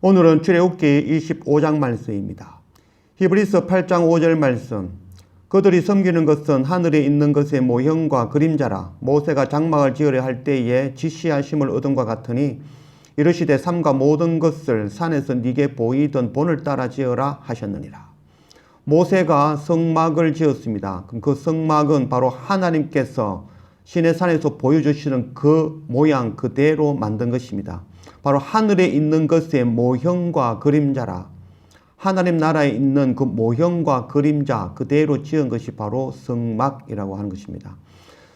오늘은 출애굽기 25장 말씀입니다. 히브리서 8장 5절 말씀. 그들이 섬기는 것은 하늘에 있는 것의 모형과 그림자라 모세가 장막을 지으려 할 때에 지시하심을 얻은과 같으니 이르시되 삼가 모든 것을 산에서 네게 보이던 본을 따라 지어라 하셨느니라. 모세가 성막을 지었습니다. 그 성막은 바로 하나님께서 신의 산에서 보여주시는 그 모양 그대로 만든 것입니다. 바로 하늘에 있는 것의 모형과 그림자라. 하나님 나라에 있는 그 모형과 그림자 그대로 지은 것이 바로 성막이라고 하는 것입니다.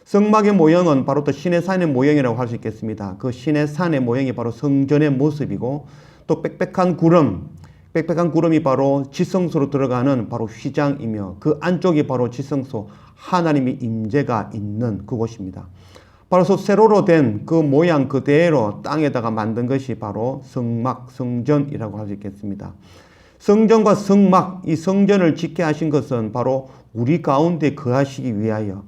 성막의 모형은 바로 또 신의 산의 모형이라고 할 수 있겠습니다. 그 신의 산의 모형이 바로 성전의 모습이고 또 빽빽한 구름, 빽빽한 구름이 바로 지성소로 들어가는 바로 휘장이며 그 안쪽이 바로 지성소 하나님의 임재가 있는 그곳입니다. 바로 세로로 된 그 모양 그대로 땅에다가 만든 것이 바로 성막, 성전이라고 할 수 있겠습니다. 성전과 성막, 이 성전을 짓게 하신 것은 바로 우리 가운데 거하시기 위하여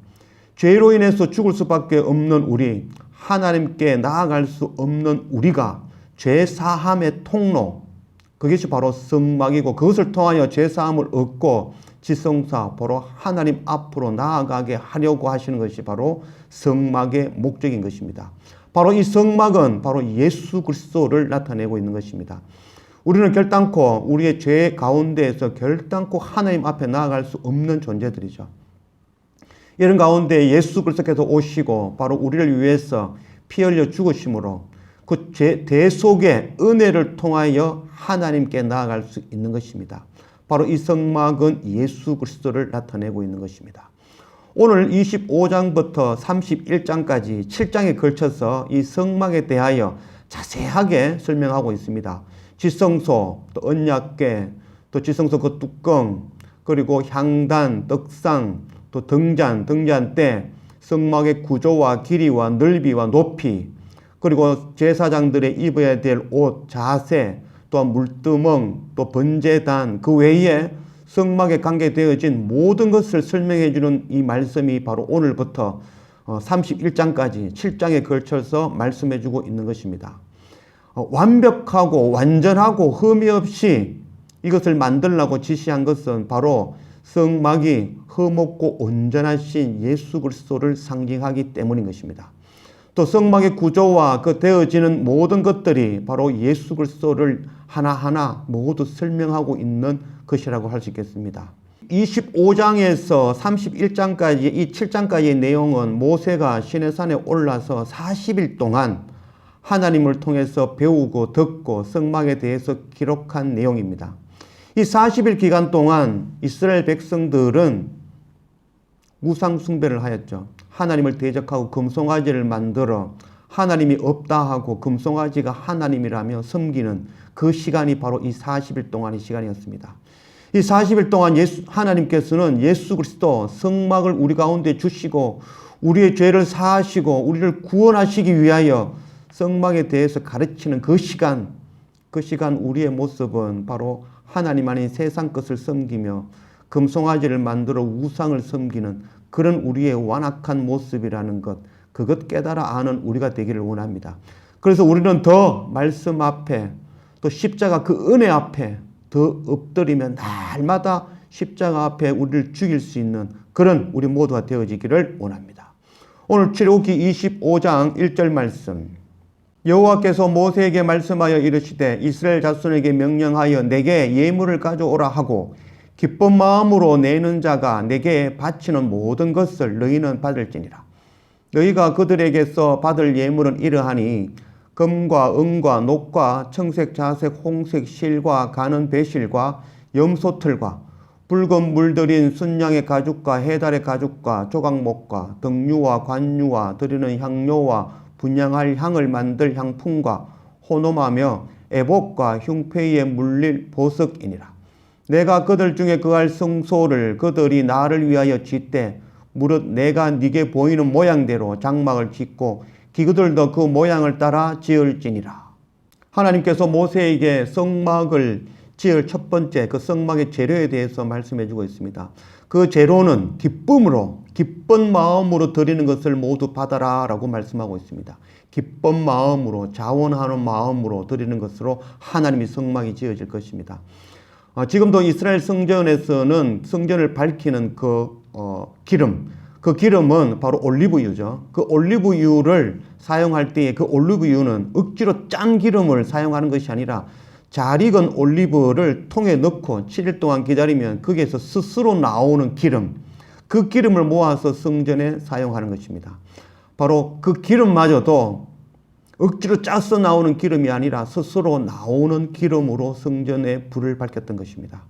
죄로 인해서 죽을 수밖에 없는 우리, 하나님께 나아갈 수 없는 우리가 죄 사함의 통로, 그것이 바로 성막이고 그것을 통하여 죄 사함을 얻고 지성사 바로 하나님 앞으로 나아가게 하려고 하시는 것이 바로 성막의 목적인 것입니다. 바로 이 성막은 바로 예수 그리스도를 나타내고 있는 것입니다. 우리는 결단코 우리의 죄 가운데에서 결단코 하나님 앞에 나아갈 수 없는 존재들이죠. 이런 가운데 예수 그리스도께서 오시고 바로 우리를 위해서 피 흘려 죽으심으로 그 대속의 은혜를 통하여 하나님께 나아갈 수 있는 것입니다. 바로 이 성막은 예수 그리스도를 나타내고 있는 것입니다. 오늘 25장부터 31장까지 7장에 걸쳐서 이 성막에 대하여 자세하게 설명하고 있습니다. 지성소, 또 언약궤, 또 지성소 그 뚜껑, 그리고 향단, 떡상, 또 등잔, 등잔대, 성막의 구조와 길이와 넓이와 높이, 그리고 제사장들의 입어야 될 옷, 자세, 또 물두멍, 또 번제단, 그 외에 성막에 관계되어진 모든 것을 설명해 주는 이 말씀이 바로 오늘부터 31장까지 어, 7장에 걸쳐서 말씀해 주고 있는 것입니다. 어, 완벽하고 완전하고 흠이 없이 이것을 만들라고 지시한 것은 바로 성막이 흠없고 온전하신 예수 그리스도를 상징하기 때문인 것입니다. 또 성막의 구조와 그 되어지는 모든 것들이 바로 예수 그리스도를 하나하나 모두 설명하고 있는 것이라고 할 수 있겠습니다. 25장에서 31장까지 이 7장까지의 내용은 모세가 시내산에 올라서 40일 동안 하나님을 통해서 배우고 듣고 성막에 대해서 기록한 내용입니다. 이 40일 기간 동안 이스라엘 백성들은 우상 숭배를 하였죠. 하나님을 대적하고 금송아지를 만들어 하나님이 없다 하고 금송아지가 하나님이라며 섬기는 그 시간이 바로 이 40일 동안의 시간이었습니다. 이 40일 동안 예수, 하나님께서는 예수 그리스도 성막을 우리 가운데 주시고 우리의 죄를 사하시고 우리를 구원하시기 위하여 성막에 대해서 가르치는 그 시간, 그 시간 우리의 모습은 바로 하나님 아닌 세상 것을 섬기며 금송아지를 만들어 우상을 섬기는 그런 우리의 완악한 모습이라는 것, 그것 깨달아 아는 우리가 되기를 원합니다. 그래서 우리는 더 말씀 앞에 또 십자가 그 은혜 앞에 더 엎드리면 날마다 십자가 앞에 우리를 죽일 수 있는 그런 우리 모두가 되어지기를 원합니다. 오늘 출애굽기 25장 1절 말씀. 여호와께서 모세에게 말씀하여 이르시되 이스라엘 자손에게 명령하여 내게 예물을 가져오라 하고 기쁜 마음으로 내는 자가 내게 바치는 모든 것을 너희는 받을지니라. 너희가 그들에게서 받을 예물은 이러하니 금과 은과 녹과 청색, 자색, 홍색 실과 가는 배실과 염소틀과 붉은 물들인 순양의 가죽과 해달의 가죽과 조각목과 등유와 관유와 드리는 향료와 분양할 향을 만들 향품과 호놈하며 애복과 흉패에 물릴 보석이니라. 내가 그들 중에 그할 성소를 그들이 나를 위하여 짓되 무릇 내가 네게 보이는 모양대로 장막을 짓고 기그들도 그 모양을 따라 지을지니라. 하나님께서 모세에게 성막을 지을 첫 번째 그 성막의 재료에 대해서 말씀해 주고 있습니다. 그 재료는 기쁨으로 기쁜 마음으로 드리는 것을 모두 받아라 라고 말씀하고 있습니다. 기쁜 마음으로 자원하는 마음으로 드리는 것으로 하나님이 성막이 지어질 것입니다. 어, 지금도 이스라엘 성전에서는 성전을 밝히는 그 어, 기름, 그 기름은 바로 올리브유죠. 그 올리브유를 사용할 때에 그 올리브유는 억지로 짠 기름을 사용하는 것이 아니라 잘 익은 올리브를 통에 넣고 7일 동안 기다리면 거기에서 스스로 나오는 기름, 그 기름을 모아서 성전에 사용하는 것입니다. 바로 그 기름마저도 억지로 짜서 나오는 기름이 아니라 스스로 나오는 기름으로 성전에 불을 밝혔던 것입니다.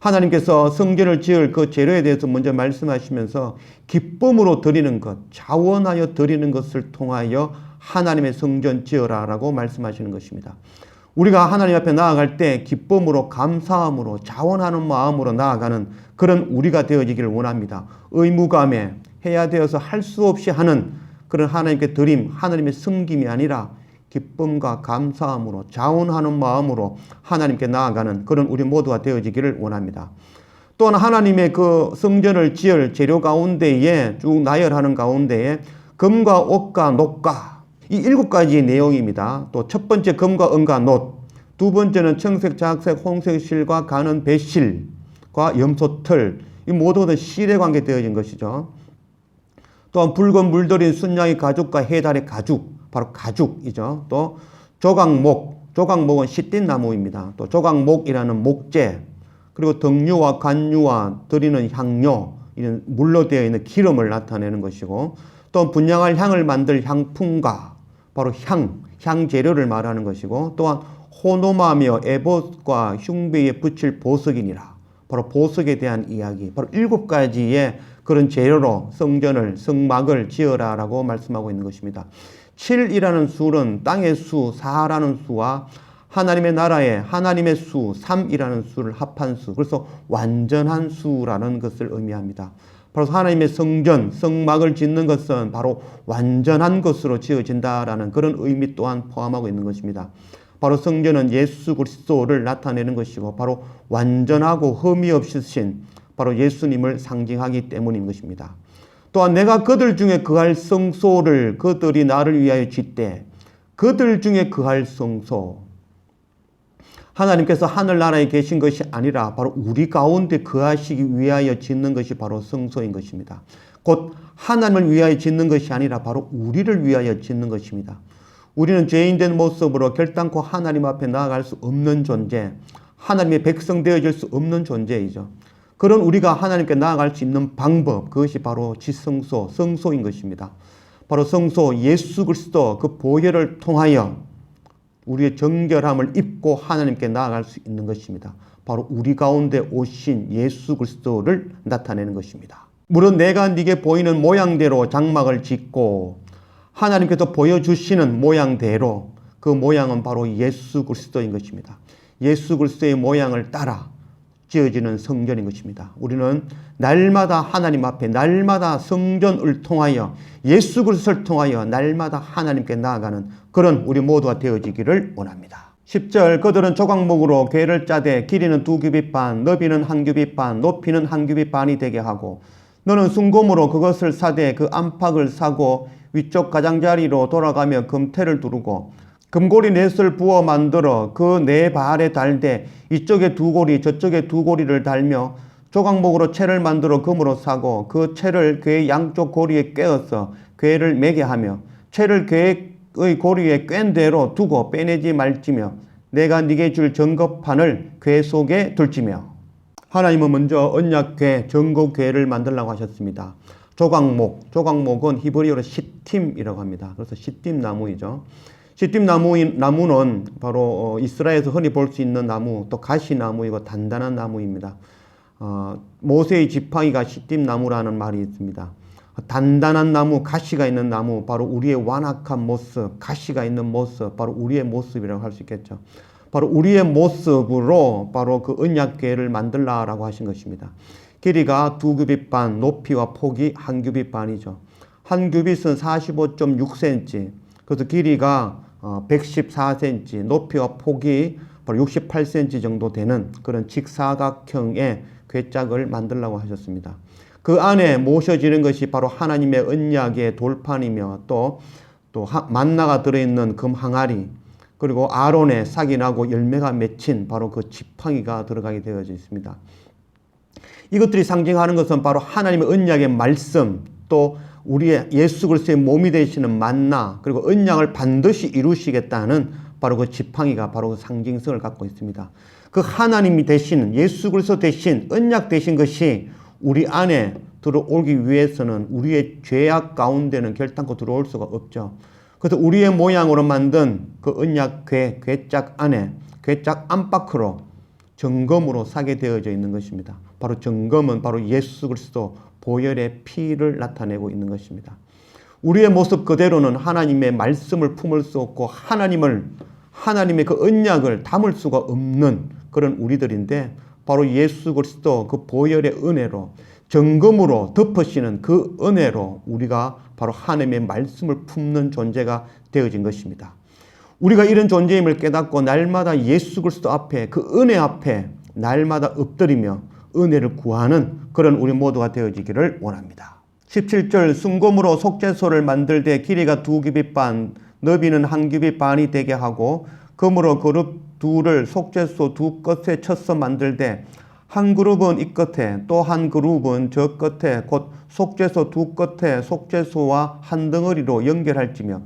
하나님께서 성전을 지을 그 재료에 대해서 먼저 말씀하시면서 기쁨으로 드리는 것, 자원하여 드리는 것을 통하여 하나님의 성전 지어라 라고 말씀하시는 것입니다. 우리가 하나님 앞에 나아갈 때 기쁨으로 감사함으로 자원하는 마음으로 나아가는 그런 우리가 되어지기를 원합니다. 의무감에 해야 되어서 할 수 없이 하는 그런 하나님께 드림, 하나님의 섬김이 아니라 기쁨과 감사함으로 자원하는 마음으로 하나님께 나아가는 그런 우리 모두가 되어지기를 원합니다. 또한 하나님의 그 성전을 지을 재료 가운데에 쭉 나열하는 가운데에 금과 옥과 녹과 이 일곱 가지의 내용입니다. 또 첫 번째 금과 은과 놋, 두 번째는 청색, 작색, 홍색 실과 가는 배실과 염소털, 이 모두가 실에 관계되어진 것이죠. 또한 붉은 물들인 순양의 가죽과 해달의 가죽, 바로 가죽이죠. 또 조각목, 조각목은 시띠 나무입니다. 또 조각목이라는 목재, 그리고 등유와 간유와 드리는 향료, 이런 물로 되어 있는 기름을 나타내는 것이고, 또 분양할 향을 만들 향품과 바로 향, 향 재료를 말하는 것이고, 또한 호노마며 에봇과 흉배에 붙일 보석이니라. 바로 보석에 대한 이야기, 바로 일곱 가지의 그런 재료로 성전을, 성막을 지어라 라고 말씀하고 있는 것입니다. 7이라는 수는 땅의 수, 4라는 수와 하나님의 나라에 하나님의 수, 3이라는 수를 합한 수. 그래서 완전한 수라는 것을 의미합니다. 바로 하나님의 성전, 성막을 짓는 것은 바로 완전한 것으로 지어진다라는 그런 의미 또한 포함하고 있는 것입니다. 바로 성전은 예수 그리스도를 나타내는 것이고 바로 완전하고 흠이 없으신 바로 예수님을 상징하기 때문인 것입니다. 또한 내가 그들 중에 그할 성소를 그들이 나를 위하여 짓되 그들 중에 그할 성소 하나님께서 하늘나라에 계신 것이 아니라 바로 우리 가운데 그하시기 위하여 짓는 것이 바로 성소인 것입니다. 곧 하나님을 위하여 짓는 것이 아니라 바로 우리를 위하여 짓는 것입니다. 우리는 죄인된 모습으로 결단코 하나님 앞에 나아갈 수 없는 존재, 하나님의 백성 되어질 수 없는 존재이죠. 그런 우리가 하나님께 나아갈 수 있는 방법, 그것이 바로 지성소, 성소인 것입니다. 바로 성소, 예수 그리스도 그 보혈을 통하여 우리의 정결함을 입고 하나님께 나아갈 수 있는 것입니다. 바로 우리 가운데 오신 예수 그리스도를 나타내는 것입니다. 물론 내가 네게 보이는 모양대로 장막을 짓고 하나님께서 보여주시는 모양대로 그 모양은 바로 예수 그리스도인 것입니다. 예수 그리스도의 모양을 따라 지어지는 성전인 것입니다. 우리는 날마다 하나님 앞에 날마다 성전을 통하여 예수 그리스도를 통하여 날마다 하나님께 나아가는 그런 우리 모두가 되어지기를 원합니다. 10절 그들은 조각목으로 궤를 짜되 길이는 두 규빗 반, 너비는 한 규빗 반, 높이는 한 규빗 반이 되게 하고 너는 순금으로 그것을 사되 그 안팎을 사고 위쪽 가장자리로 돌아가며 금태를 두르고 금고리 넷을 부어 만들어 그 네 발에 달되 이쪽에 두 고리 저쪽에 두 고리를 달며 조각목으로 채를 만들어 금으로 사고 그 채를 괴의 양쪽 고리에 꿰어서 괴를 매게 하며 채를 괴의 고리에 꿰 대로 두고 빼내지 말지며 내가 네게 줄 정겁판을 괴 속에 둘지며 하나님은 먼저 언약괴, 정거괴를 만들라고 하셨습니다. 조각목, 조각목은 히브리어로 시팀이라고 합니다. 그래서 시팀 나무이죠. 시팀 나무, 나무는 바로 어, 이스라엘에서 흔히 볼 수 있는 나무, 또 가시나무이고 단단한 나무입니다. 어, 모세의 지팡이가 시팀 나무라는 말이 있습니다. 단단한 나무, 가시가 있는 나무, 바로 우리의 완악한 모습, 가시가 있는 모습, 바로 우리의 모습이라고 할 수 있겠죠. 바로 우리의 모습으로 바로 그 언약궤를 만들라라고 하신 것입니다. 길이가 두 규빗 반, 높이와 폭이 한 규빗 반이죠. 한 규빗은 45.6cm, 그래서 길이가 114cm, 어, 높이와 폭이 바로 68cm 정도 되는 그런 직사각형의 괴짝을 만들라고 하셨습니다. 그 안에 모셔지는 것이 바로 하나님의 언약의 돌판이며 또 또 하- 만나가 들어있는 금 항아리 그리고 아론의 싹이 나고 열매가 맺힌 바로 그 지팡이가 들어가게 되어져 있습니다. 이것들이 상징하는 것은 바로 하나님의 언약의 말씀 또 우리의 예수 그리스도의 몸이 되시는 만나 그리고 언약을 반드시 이루시겠다는 바로 그 지팡이가 바로 그 상징성을 갖고 있습니다. 그 하나님이 되신 예수 그리스도 대신 언약 되신 것이 우리 안에 들어오기 위해서는 우리의 죄악 가운데는 결단코 들어올 수가 없죠. 그래서 우리의 모양으로 만든 그 언약 궤, 궤짝 안에 궤짝 안팎으로 정검으로 사게 되어져 있는 것입니다. 바로 정검은 바로 예수 그리스도 보혈의 피를 나타내고 있는 것입니다. 우리의 모습 그대로는 하나님의 말씀을 품을 수 없고 하나님을 하나님의 그 언약을 담을 수가 없는 그런 우리들인데 바로 예수 그리스도 그 보혈의 은혜로 정금으로 덮으시는 그 은혜로 우리가 바로 하나님의 말씀을 품는 존재가 되어진 것입니다. 우리가 이런 존재임을 깨닫고 날마다 예수 그리스도 앞에 그 은혜 앞에 날마다 엎드리며 은혜를 구하는 그런 우리 모두가 되어지기를 원합니다. 17절 순금으로 속죄소를 만들되 길이가 두 규빗 반 너비는 한 규빗 반이 되게 하고 금으로 그룹 둘을 속죄소 두 끝에 쳐서 만들되 한 그룹은 이 끝에 또 한 그룹은 저 끝에 곧 속죄소 두 끝에 속죄소와 한 덩어리로 연결할지며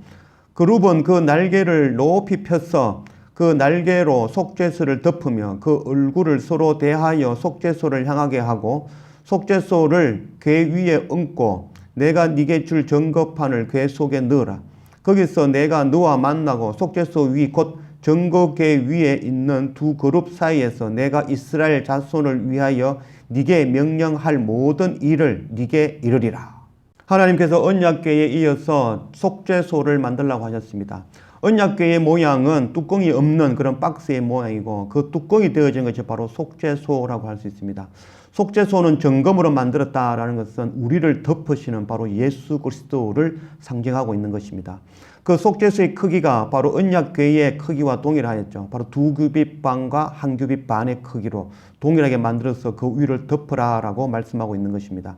그룹은 그 날개를 높이 펴서 그 날개로 속죄소를 덮으며 그 얼굴을 서로 대하여 속죄소를 향하게 하고 속죄소를 궤 위에 얹고 내가 네게 줄 정거판을 궤 속에 넣으라. 거기서 내가 너와 만나고 속죄소 위 곧 정거궤 위에 있는 두 그룹 사이에서 내가 이스라엘 자손을 위하여 네게 명령할 모든 일을 네게 이르리라. 하나님께서 언약궤에 이어서 속죄소를 만들라고 하셨습니다. 언약궤의 모양은 뚜껑이 없는 그런 박스의 모양이고 그 뚜껑이 되어진 것이 바로 속죄소라고 할 수 있습니다. 속죄소는 정금으로 만들었다라는 것은 우리를 덮으시는 바로 예수 그리스도를 상징하고 있는 것입니다. 그 속죄소의 크기가 바로 언약궤의 크기와 동일하였죠. 바로 두 규빗 반과 한 규빗 반의 크기로 동일하게 만들어서 그 위를 덮으라라고 말씀하고 있는 것입니다.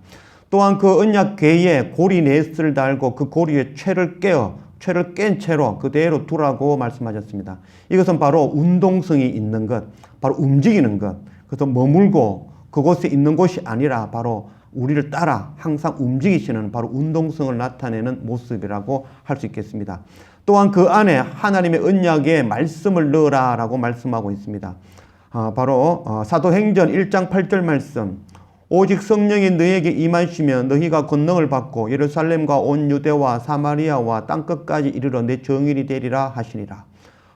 또한 그 언약궤에 고리 넷을 달고 그 고리에 채를 깨어 채를 깬 채로 그대로 두라고 말씀하셨습니다. 이것은 바로 운동성이 있는 것, 바로 움직이는 것. 그래서 머물고 그곳에 있는 곳이 아니라 바로 우리를 따라 항상 움직이시는 바로 운동성을 나타내는 모습이라고 할 수 있겠습니다. 또한 그 안에 하나님의 언약의 말씀을 넣으라라고 말씀하고 있습니다. 아, 바로 어, 사도행전 1장 8절 말씀. 오직 성령이 너에게 임하시면 너희가 권능을 받고 예루살렘과 온 유대와 사마리아와 땅끝까지 이르러 내 정인이 되리라 하시니라.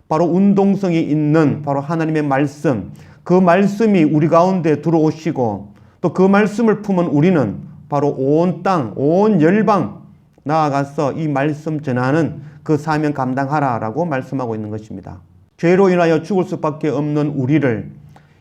바로 운동성이 있는 바로 하나님의 말씀, 그 말씀이 우리 가운데 들어오시고 또 그 말씀을 품은 우리는 바로 온 땅, 온 열방 나아가서 이 말씀 전하는 그 사명 감당하라라고 말씀하고 있는 것입니다. 죄로 인하여 죽을 수밖에 없는 우리를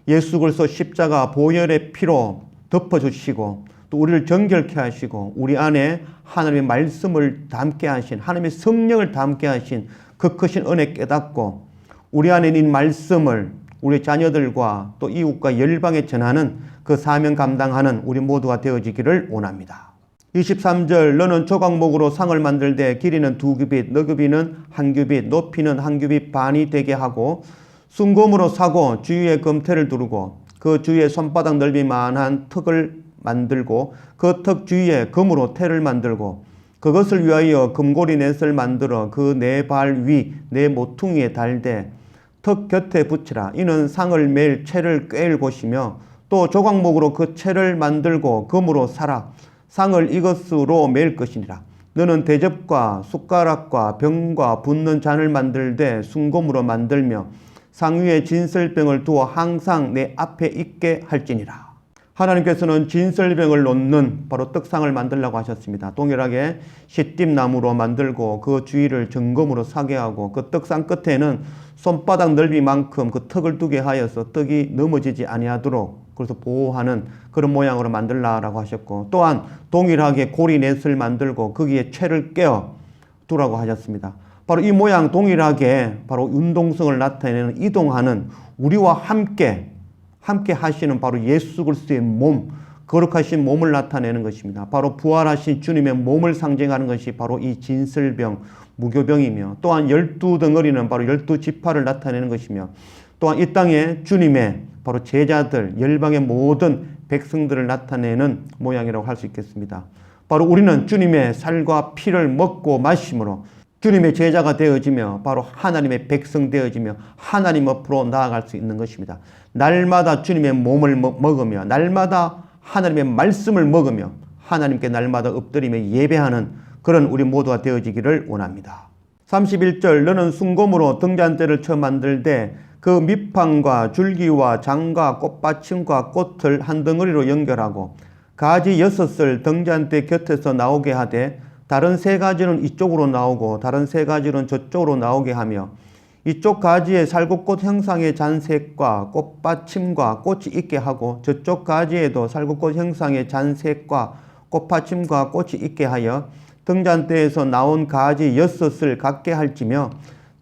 예수 그리스도 십자가 보혈의 피로 덮어주시고 또 우리를 정결케 하시고 우리 안에 하나님의 말씀을 담게 하신 하나님의 성령을 담게 하신 그 크신 은혜 깨닫고 우리 안에 있는 말씀을 우리 자녀들과 또 이웃과 열방에 전하는 그 사명 감당하는 우리 모두가 되어지기를 원합니다. 23절 너는 조각목으로 상을 만들되 길이는 두 규빗, 너규빗은 한 규빗, 높이는 한 규빗 반이 되게 하고 순금으로 사고 주위에 금태를 두르고 그 주위에 손바닥 넓이만한 턱을 만들고 그 턱 주위에 금으로 태를 만들고 그것을 위하여 금고리 넷을 만들어 그 네 발 위 네 모퉁이에 달되 턱 곁에 붙이라. 이는 상을 맬 채를 꿰일 곳이며 또 조각목으로 그 채를 만들고 금으로 사라. 상을 이것으로 맬 것이니라. 너는 대접과 숟가락과 병과 붓는 잔을 만들되 순금으로 만들며 상 위에 진설병을 두어 항상 내 앞에 있게 할지니라. 하나님께서는 진설병을 놓는 바로 떡상을 만들라고 하셨습니다. 동일하게 시띠나무로 만들고 그 주위를 정금으로 사게 하고 그 떡상 끝에는 손바닥 넓이만큼 그 턱을 두게 하여서 떡이 넘어지지 아니하도록 그래서 보호하는 그런 모양으로 만들라라고 하셨고 또한 동일하게 고리 넷을 만들고 거기에 채를 깨어 두라고 하셨습니다. 바로 이 모양 동일하게 바로 운동성을 나타내는 이동하는 우리와 함께 함께 하시는 바로 예수 그리스도의 몸 거룩하신 몸을 나타내는 것입니다. 바로 부활하신 주님의 몸을 상징하는 것이 바로 이 진설병 무교병이며 또한 열두 덩어리는 바로 열두 지파를 나타내는 것이며 또한 이 땅에 주님의 바로 제자들 열방의 모든 백성들을 나타내는 모양이라고 할 수 있겠습니다. 바로 우리는 주님의 살과 피를 먹고 마심으로 주님의 제자가 되어지며 바로 하나님의 백성 되어지며 하나님 앞으로 나아갈 수 있는 것입니다. 날마다 주님의 몸을 먹으며 날마다 하나님의 말씀을 먹으며 하나님께 날마다 엎드리며 예배하는 그런 우리 모두가 되어지기를 원합니다. 31절 너는 순곰으로 등잔대를 쳐 만들되 그 밑판과 줄기와 장과 꽃받침과 꽃을 한 덩어리로 연결하고 가지 여섯을 등잔대 곁에서 나오게 하되 다른 세 가지는 이쪽으로 나오고 다른 세 가지는 저쪽으로 나오게 하며 이쪽 가지에 살구꽃 형상의 잔색과 꽃받침과 꽃이 있게 하고 저쪽 가지에도 살구꽃 형상의 잔색과 꽃받침과 꽃이 있게 하여 등잔대에서 나온 가지 여섯을 갖게 할지며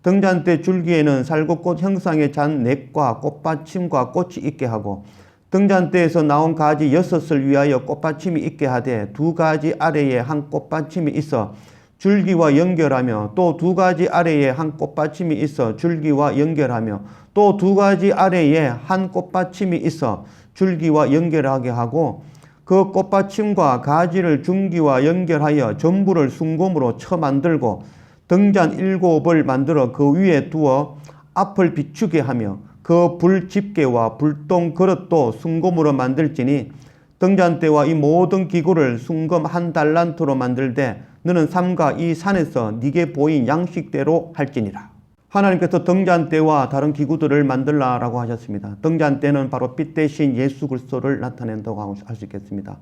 등잔대 줄기에는 살구꽃 형상의 잔넥과 꽃받침과 꽃이 있게 하고 등잔대에서 나온 가지 여섯을 위하여 꽃받침이 있게 하되 두 가지 아래에 한 꽃받침이 있어 줄기와 연결하며 또 두 가지 아래에 한 꽃받침이 있어 줄기와 연결하며 또 두 가지 아래에 한 꽃받침이 있어 줄기와 연결하게 하고 그 꽃받침과 가지를 줄기와 연결하여 전부를 순곰으로 쳐 만들고 등잔 일곱을 만들어 그 위에 두어 앞을 비추게 하며 그 불 집게와 불똥 그릇도 순금으로 만들지니 등잔대와 이 모든 기구를 순금 한 달란트로 만들되 너는 삼가 이 산에서 네게 보인 양식대로 할지니라. 하나님께서 등잔대와 다른 기구들을 만들라라고 하셨습니다. 등잔대는 바로 빛 대신 예수 그리스도를 나타낸다고 할 수 있겠습니다.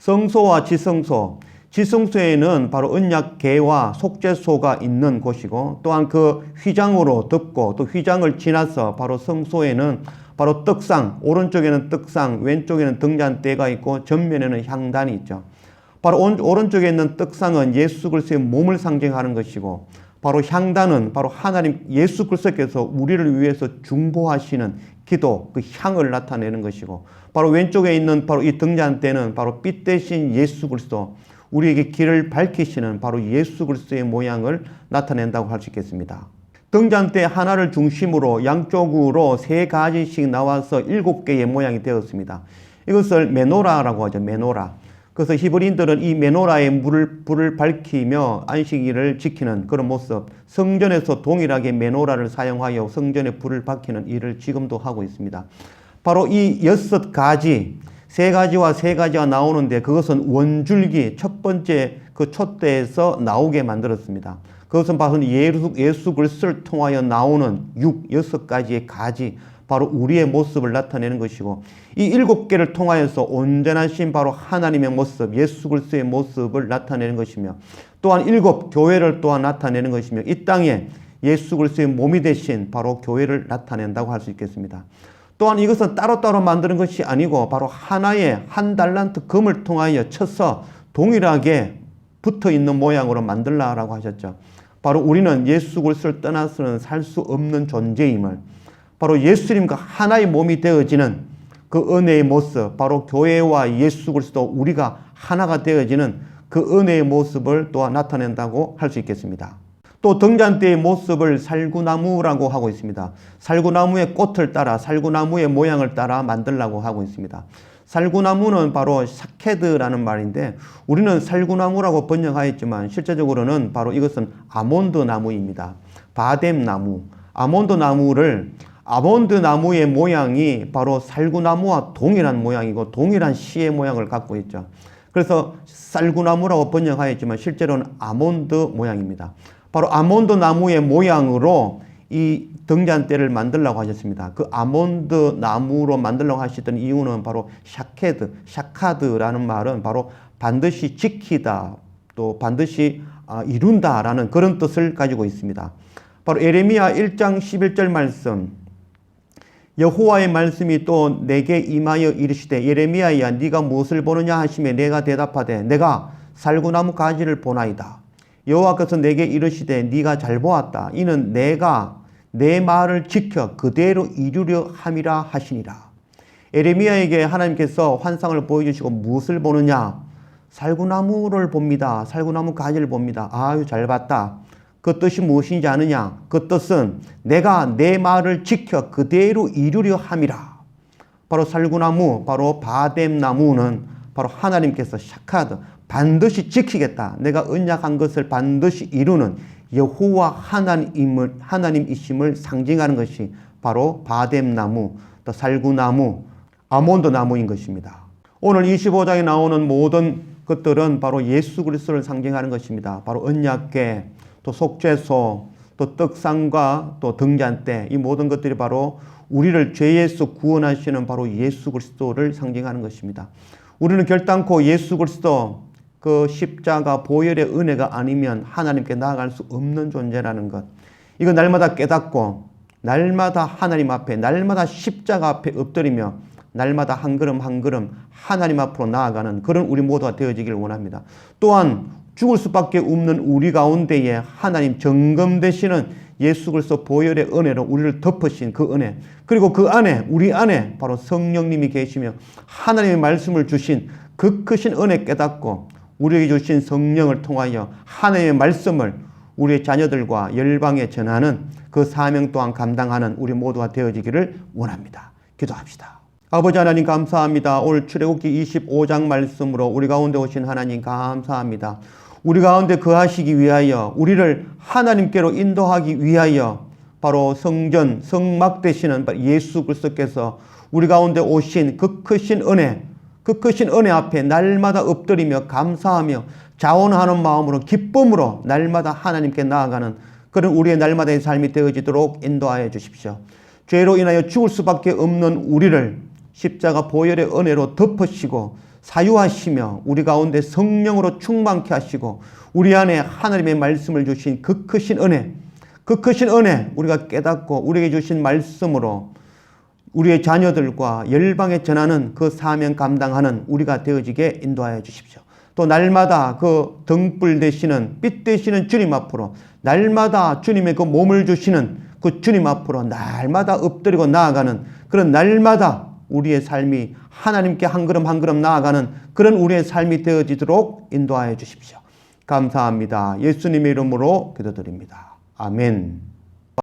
성소와 지성소, 지성소에는 바로 언약계와 속죄소가 있는 곳이고 또한 그 휘장으로 덮고 또 휘장을 지나서 바로 성소에는 바로 떡상, 오른쪽에는 떡상, 왼쪽에는 등잔대가 있고 전면에는 향단이 있죠. 바로 오른쪽에 있는 떡상은 예수 그리스도의 몸을 상징하는 것이고 바로 향단은 바로 하나님 예수 그리스도께서 우리를 위해서 중보하시는 기도 그 향을 나타내는 것이고 바로 왼쪽에 있는 바로 이 등잔대는 바로 빛 대신 예수 그리스도 우리에게 길을 밝히시는 바로 예수 그리스도의 모양을 나타낸다고 할 수 있겠습니다. 등잔대 하나를 중심으로 양쪽으로 세 가지씩 나와서 일곱 개의 모양이 되었습니다. 이것을 메노라라고 하죠. 메노라. 그래서 히브리인들은 이 메노라에 물을, 불을 밝히며 안식일을 지키는 그런 모습, 성전에서 동일하게 메노라를 사용하여 성전에 불을 밝히는 일을 지금도 하고 있습니다. 바로 이 여섯 가지, 세 가지와 세 가지가 나오는데 그것은 원줄기 첫 번째 그 촛대에서 나오게 만들었습니다. 그것은 바로 예수, 예수 그리스도를 통하여 나오는 육, 여섯 가지의 가지, 바로 우리의 모습을 나타내는 것이고 이 일곱 개를 통하여서 온전하신 바로 하나님의 모습, 예수 그리스도의 모습을 나타내는 것이며 또한 일곱 교회를 또한 나타내는 것이며 이 땅에 예수 그리스도의 몸이 되신 바로 교회를 나타낸다고 할 수 있겠습니다. 또한 이것은 따로따로 만드는 것이 아니고 바로 하나의 한 달란트 금을 통하여 쳐서 동일하게 붙어 있는 모양으로 만들라라고 하셨죠. 바로 우리는 예수 그리스도를 떠나서는 살 수 없는 존재임을 바로 예수님과 하나의 몸이 되어지는 그 은혜의 모습, 바로 교회와 예수 그리스도 우리가 하나가 되어지는 그 은혜의 모습을 또한 나타낸다고 할 수 있겠습니다. 또 등잔대의 모습을 살구나무라고 하고 있습니다. 살구나무의 꽃을 따라 살구나무의 모양을 따라 만들라고 하고 있습니다. 살구나무는 바로 샤케드라는 말인데 우리는 살구나무라고 번역하였지만 실제적으로는 바로 이것은 아몬드 나무입니다. 바뎀 나무. 아몬드 나무를 아몬드 나무의 모양이 바로 살구나무와 동일한 모양이고 동일한 씨의 모양을 갖고 있죠. 그래서 쌀구나무라고 번역하였지만 실제로는 아몬드 모양입니다. 바로 아몬드 나무의 모양으로 이 등잔대를 만들라고 하셨습니다. 그 아몬드 나무로 만들라고 하시던 이유는 바로 샤케드, 샤카드라는 말은 바로 반드시 지키다, 또 반드시 아, 이룬다라는 그런 뜻을 가지고 있습니다. 바로 에레미야 1장 11절 말씀. 여호와의 말씀이 또 내게 임하여 이르시되 예레미야야 네가 무엇을 보느냐 하시며 내가 대답하되 내가 살구나무 가지를 보나이다. 여호와께서 내게 이르시되 네가 잘 보았다. 이는 내가 내 말을 지켜 그대로 이루려 함이라 하시니라. 에레미야에게 하나님께서 환상을 보여주시고 무엇을 보느냐? 살구나무를 봅니다. 살구나무 가지를 봅니다. 아유 잘 봤다. 그 뜻이 무엇인지 아느냐? 그 뜻은 내가 내 말을 지켜 그대로 이루려 함이라. 바로 살구나무, 바로 바뎀나무는 바로 하나님께서 샤카드 반드시 지키겠다. 내가 언약한 것을 반드시 이루는 여호와 하나님을 하나님이심을 상징하는 것이 바로 바뎀나무, 또 살구나무, 아몬드 나무인 것입니다. 오늘 25장에 나오는 모든 것들은 바로 예수 그리스도를 상징하는 것입니다. 바로 언약궤, 또 속죄소, 또 떡상과 또 등잔대 이 모든 것들이 바로 우리를 죄에서 구원하시는 바로 예수 그리스도를 상징하는 것입니다. 우리는 결단코 예수 그리스도 그 십자가 보혈의 은혜가 아니면 하나님께 나아갈 수 없는 존재라는 것. 이거 날마다 깨닫고 날마다 하나님 앞에 날마다 십자가 앞에 엎드리며 날마다 한 걸음 한 걸음 하나님 앞으로 나아가는 그런 우리 모두가 되어지기를 원합니다. 또한 죽을 수밖에 없는 우리 가운데에 하나님 정금 되시는 예수 그리스도 보혈의 은혜로 우리를 덮으신 그 은혜 그리고 그 안에 우리 안에 바로 성령님이 계시며 하나님의 말씀을 주신 그 크신 은혜 깨닫고 우리에게 주신 성령을 통하여 하나님의 말씀을 우리의 자녀들과 열방에 전하는 그 사명 또한 감당하는 우리 모두가 되어지기를 원합니다. 기도합시다. 아버지 하나님 감사합니다. 오늘 출애굽기 25장 말씀으로 우리 가운데 오신 하나님 감사합니다. 우리 가운데 거하시기 위하여 우리를 하나님께로 인도하기 위하여 바로 성전 성막 되시는 예수 그리스도께서 우리 가운데 오신 그 크신 은혜 그 크신 은혜 앞에 날마다 엎드리며 감사하며 자원하는 마음으로 기쁨으로 날마다 하나님께 나아가는 그런 우리의 날마다의 삶이 되어지도록 인도하여 주십시오. 죄로 인하여 죽을 수밖에 없는 우리를 십자가 보혈의 은혜로 덮으시고 사유하시며 우리 가운데 성령으로 충만케 하시고 우리 안에 하나님의 말씀을 주신 그 크신 은혜, 그 크신 은혜 우리가 깨닫고 우리에게 주신 말씀으로 우리의 자녀들과 열방에 전하는 그 사명 감당하는 우리가 되어지게 인도하여 주십시오. 또 날마다 그 등불 되시는 빛 되시는 주님 앞으로 날마다 주님의 그 몸을 주시는 그 주님 앞으로 날마다 엎드리고 나아가는 그런 날마다 우리의 삶이 하나님께 한 걸음 한 걸음 나아가는 그런 우리의 삶이 되어지도록 인도하여 주십시오. 감사합니다. 예수님의 이름으로 기도드립니다. 아멘.